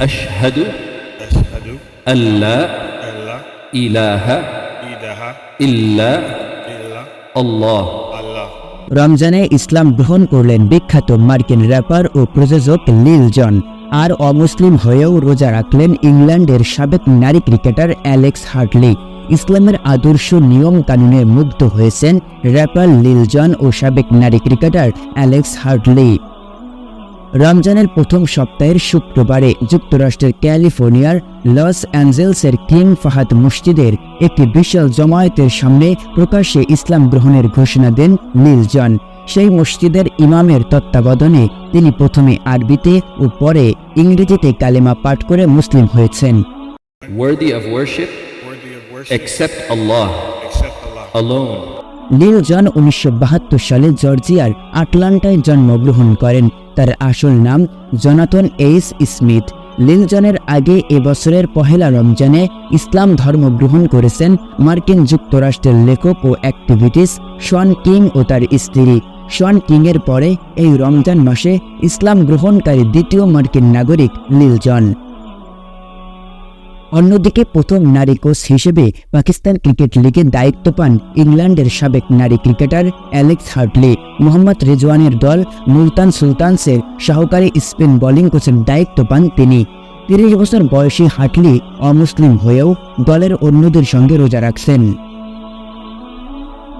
أشهد أشهد أن لا أن لا إله إله إلا إلا الله الله রমজানে ইসলাম গ্রহণ করলেন বিখ্যাত মার্কিন র্যাপার ও প্রযোজক লিল জন আর অমুসলিম হয়েও রোজা রাখলেন ইংল্যান্ডের সাবেক নারী ক্রিকেটার অ্যালেক্স হার্টলি ইসলামের আদর্শ নিয়ম কানুনে মুগ্ধ হয়েছেন র্যাপার লিল জন ও সাবেক নারী ক্রিকেটার অ্যালেক্স হার্টলি রমজানের প্রথম সপ্তাহের শুক্রবারে যুক্তরাষ্ট্রের ক্যালিফোর্নিয়ার লস অ্যাঞ্জেলসের কিং ফাহাদ মসজিদের একটি বিশাল জমায়েতের সামনে প্রকাশ্যে ইসলাম গ্রহণের ঘোষণা দেন লিল জন। সেই মসজিদের ইমামের তত্ত্বাবধানে তিনি প্রথমে আরবিতে ও পরে ইংরেজিতে কালেমা পাঠ করে মুসলিম হয়েছেন। Worthy of worship worthy of worship. except Allah except Allah. alone. লিল জন উনিশশো বাহাত্তর সালে জর্জিয়ার আটলান্টায় জন্মগ্রহণ করেন। তার আসল নাম জনাতন এইস স্মিথ। লিল জনের আগে এবছরের পহেলা রমজানে ইসলাম ধর্ম গ্রহণ করেছেন মার্কিন যুক্তরাষ্ট্রের লেখক ও অ্যাক্টিভিটিস শন কিং ও তার স্ত্রী। শন কিংয়ের পরে এই রমজান মাসে ইসলাম গ্রহণকারী দ্বিতীয় মার্কিন নাগরিক লিল জন। অন্যদিকে প্রথম নারী কোচ হিসেবে পাকিস্তান ক্রিকেট লিগে দায়িত্ব পান ইংল্যান্ডের সাবেক নারী ক্রিকেটার অ্যালেক্স হার্টলি। মোহাম্মদ রেজওয়ানের দল মুলতান সুলতানসের সহকারী স্পিন বোলিং কোচের দায়িত্ব পান তিনি। তিরিশ বছর বয়সী হার্টলি অমুসলিম হয়েও দলের অন্যদের সঙ্গে রোজা রাখছেন।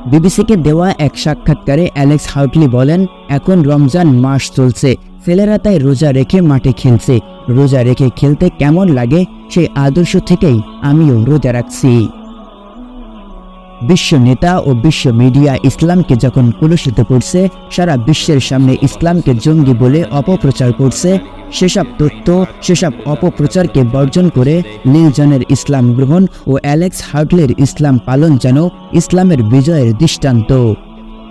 বিবিসিকে দেওয়া এক সাক্ষাৎকারে অ্যালেক্স হাউটলি বলেন, এখন রমজান মাস চলছে, ছেলেরা তাই রোজা রেখে মাঠে খেলছে। রোজা রেখে খেলতে কেমন লাগে সেই আদর্শ থেকেই আমিও রোজা রাখছি। বিশ্ব নেতা ও বিশ্ব মিডিয়া ইসলামকে যখন কলুষিত করছে, সারা বিশ্বের সামনে ইসলামকে জঙ্গি বলে অপপ্রচার করছে, সেসব তথ্য, সেসব অপপ্রচারকে বর্জন করে লিলজনের ইসলাম গ্রহণ ও অ্যালেক্স হার্টলের ইসলাম পালন যেন ইসলামের বিজয়ের দৃষ্টান্ত।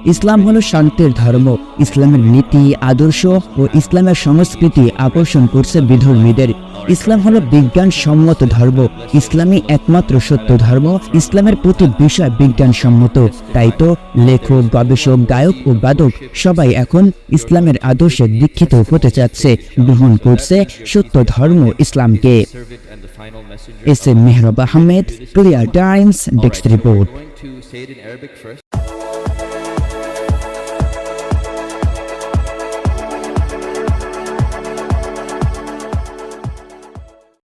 ইসলাম হলো শান্তির ধর্ম, ইসলামের নীতি, আদর্শ ও ইসলামের সংস্কৃতি আকর্ষণ করছে বিধর্মীদের। ইসলাম হলো বিজ্ঞানসম্মত ধর্ম, ইসলামই একমাত্র সত্য ধর্ম, ইসলামের প্রতি বিষয় বিজ্ঞানসম্মত। তাই তো লেখক, গবেষক, গায়ক ও বাদক সবাই এখন ইসলামের আদর্শে দীক্ষিত হতে চাচ্ছে, গ্রহণ করছে সত্য ধর্ম ইসলামকে। S M Mehrab Ahmed Times, desk report.